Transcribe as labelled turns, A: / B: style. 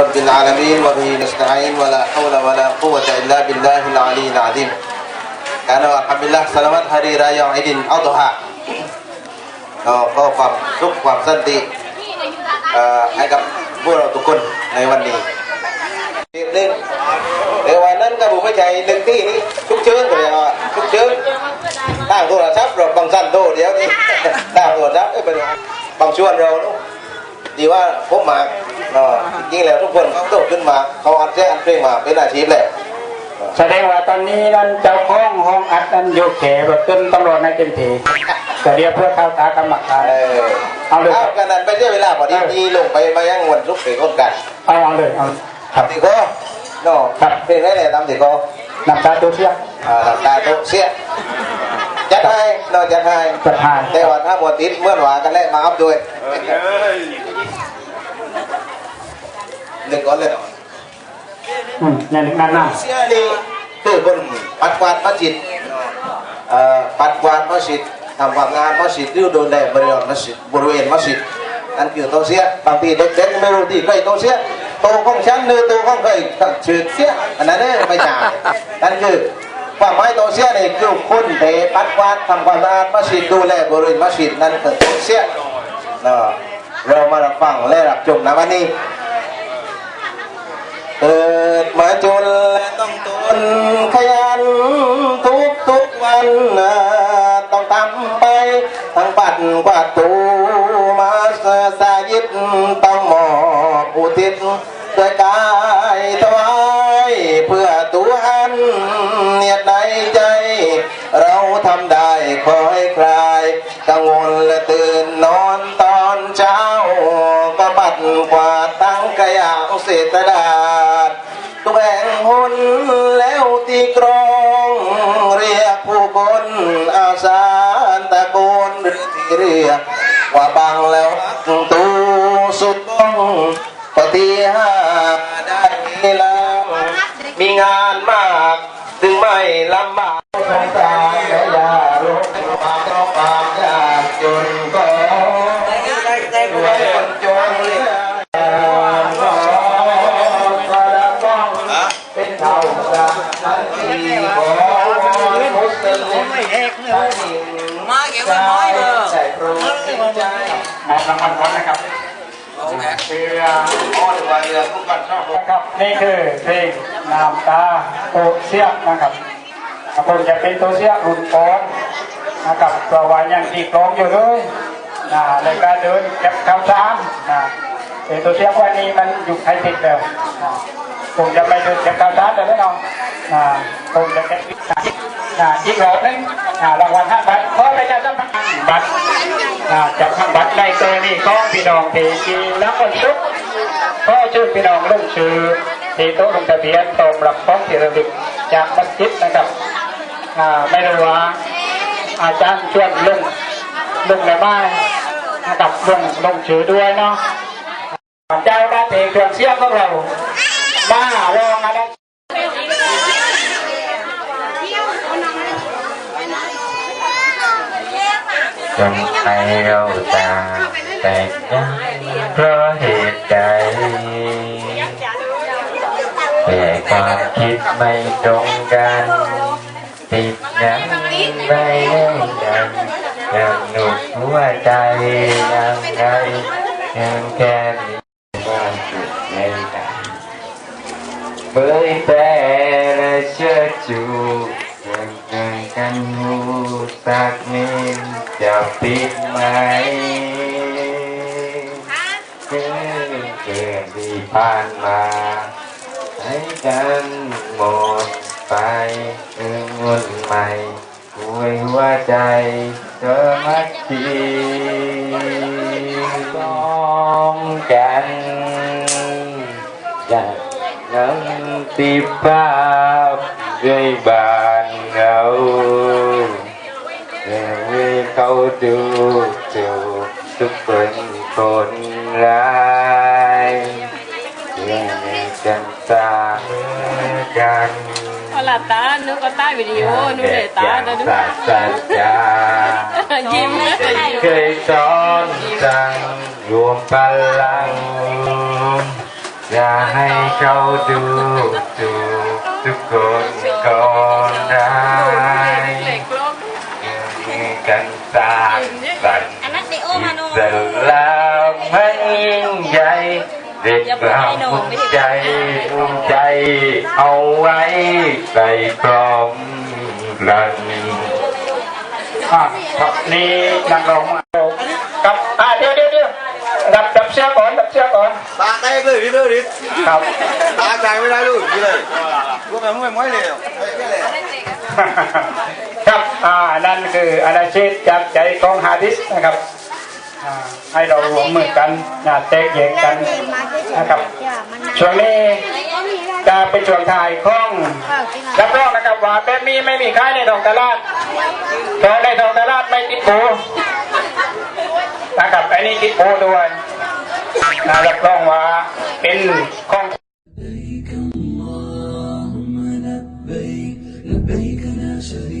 A: رب العالمين وبه نستعين ولا حول ولا قوة إلا بالله العلي العظيم كان الحمد لله سلامات hari raya Idin Adha ก็ก็ความสุขความสันติเอ่อให้กับพวกเราทุกคนในวันนี้อีกหนึ่งในวันนั้นก็ผมไม่ใจหนึ่งที่นี้ชุกเชิญเลยอ่ะชุกเชิญตั้งโทรศัพท์เราบางสั้นโตเดี๋ยวนี้ ตั้งโทรศัพท์เอ้ยเป็นบางชวนเราเนอะ ดีว่าผมมาเนาะจริงๆแล้วทุกคนเขาโตขึ้นมา เขาอัดแจ้งอัดเพลงมาเป็นอาชีพแหละ
B: แสดงว่าตอนนี้นั้นเจ้าของห้องอัดนั้นอยู่เขแบบขึ้นตำรวจในเต็มทีแต่เดียวเพื่อเข้าตากรรมการ
A: เออ
B: เอาเลย
A: เอากันนั้นไปเสียเวลาพอดีที่ลงไปมายังวันทุกปีคนกัน
B: เอาเอาเลยเอาครับ
A: ติโก้เนาะ
B: ครับ
A: เพลงได้เลยตามติโก้
B: นำตาตัวเทียบ
A: อ่าหลังตาโตเสีย จัดให้เนาะจัดให้
B: จัดให้
A: แต่ว่าถ้าหมดติดเมื่อหวากันแล้วมาอัพด้วยหนึ่งก้อนเลยเนาะ
B: อืมอย่างนี้นั่นน่ะ
A: เสียนี่คือคนปัดกวาดมัสยิดเอ่อปัดกวาดมัสยิดทำความงานมัสยิดหรือดูแลบริเวณมัสยิดบริเวณมัสยิดนั่นคือโตเสียบางทีเด็กๆไม่รู้ที่ใครโตเสียโตของฉันหรือโตของใครชื่อเสียอันนั้นเนี่ยไม่ใช่นั่นคือค วามหมายโตเสียนี่คือคนเตะปัดกวาดทำความสะอาดมัสยิดดูแลบริเวณมัสยิดนั่นคือโตเสียนะเรามารับฟังและรับชมนะวันนี้เกิดมาจนและต้องตนขยันทุกทุกวันนะต้องทำไปทั้งปัดกวาดตูมาสายิดต้องหมอบอุทิศด้วยกาย กังวลและตื่นนอนตอนเช้าก็ปัดกวาดทั้งขยะเศษกระดาษทุกแห่งหนแล้วตีกรอง เรียกผู้คนอาสาตะโกนหรือที่เรียกว่าบังแล้วตูสุดต้องปฏิหาได้แล้วมีงานมาก ถึงไม่ลำบากสงสารและยาโรคปากเพราะความยากจนก็ด้วยคนจนเหลือขอขอรับบ้องเป็นเท่ากับทันทีขอมุสลิมไม่เอกเลย
C: มาเก็บไว้น้อยเด้อ
A: ใส่โปรดใจ
B: มอบรางวัลก่อนนะครับคือ
A: อ้อนวายเรือทุกวันชอบ
B: นะครับนี่คือเพลงนามตาโตเสียบนะครับคงจะเป็นตัวเสียบรุ่นก้อนนะครับตัววายังตีกลองอยู่เลยนะเลยการเดินเก็บคำสามนะเป็นตัวเสียบวันนี้มันอยู่ไทยติดแล้วนะคงจะไม่เดินเก็บคำสามแต่แน่นอนนะคงจะเก็บนะ อีกรอบนึงรางวัลห้าบาทขอไปจะสัมพันธ์บัตรจับข้าบัตรในตัวนี้ก็พี่น้องทีจีแล้วคนชุกก็ชื่อพี่น้องลงชื่อที่โต๊ะลงทะเบียนตรงรับฟ้องที่ระลึกจากมัสยิดนะครับอ่าไม่รู้ว่าอาจารย์ชวนลงลงในบ้านนะครับลงลงชื่อด้วยเนาะเจ้าหน้าที่เครื่องเสียงของเราบ้ารองอะไร
D: จงให้เราตาแตกยันเพราะเหตุใดแต่ความคิดไม่ตรงกันติดนั้นไม่ได้กันยังหนุกหัวใจยังไงยังแค่มีความสุขในใจเบยแต่และเชื่อจู กันหูสักนิดจะปิดไหมเกินเกินที่ผ่านมาให้กันหมดไปเออวุ่นใหม่คุยหัวใจเธอมักทีต้องกันอยากนั่งติดภาพด้วยบ้า เราเรื่องที่เขาดูถูกทุกคนคนร้ายเรื่องนี้กันตามกัน
E: เอาล่ะตาหนูก็ใต้วิดีโอหนูเลยตาเดี๋ยวหนู
D: ศาสตราจารย์
E: ยิ้มนะ
D: เคยสอนสั่งรวมพลัง อย่าให้เขาดูถูกทุกคนก่อน
E: เด
F: โอมาโน
D: เสร็จแล้วไม่ยิ่งใหญ่เด็กเราภูมิใจภูมิใจ เอาไว้ใส่พร้อมกัน
B: อะครับนี่นักร้องมาครับอ่าเดี๋ยวเดี๋ยวเดี๋ยวดับดับเชือกก่อนดับเชือกก่อน
A: ตาแตกเลยพี่เลยดิ
B: ครับ
A: ตาใจไม่ได้ลูกนี่เลยรู้ไหมมึงไม่ม้อยเลยไม่เลย
B: ครับอ่านั่นคืออาณาชีพจากใจของฮาดิสนะครับ ให้เรารวมมือกันอย่าแตกแยกกันนะครับ ช่วงนี้จะเป็นช่วงถ่ายของรับรองนะครับว่าแบบนี้ไม่มีขายในท้องตลาดเพราะในท้องตลาดไม่ติดโบนะครับไอ้นี่ติดโบด้วยนะรับรองว่าเป็นของ
G: لبيك لا شريك لك لبيك إن الحمد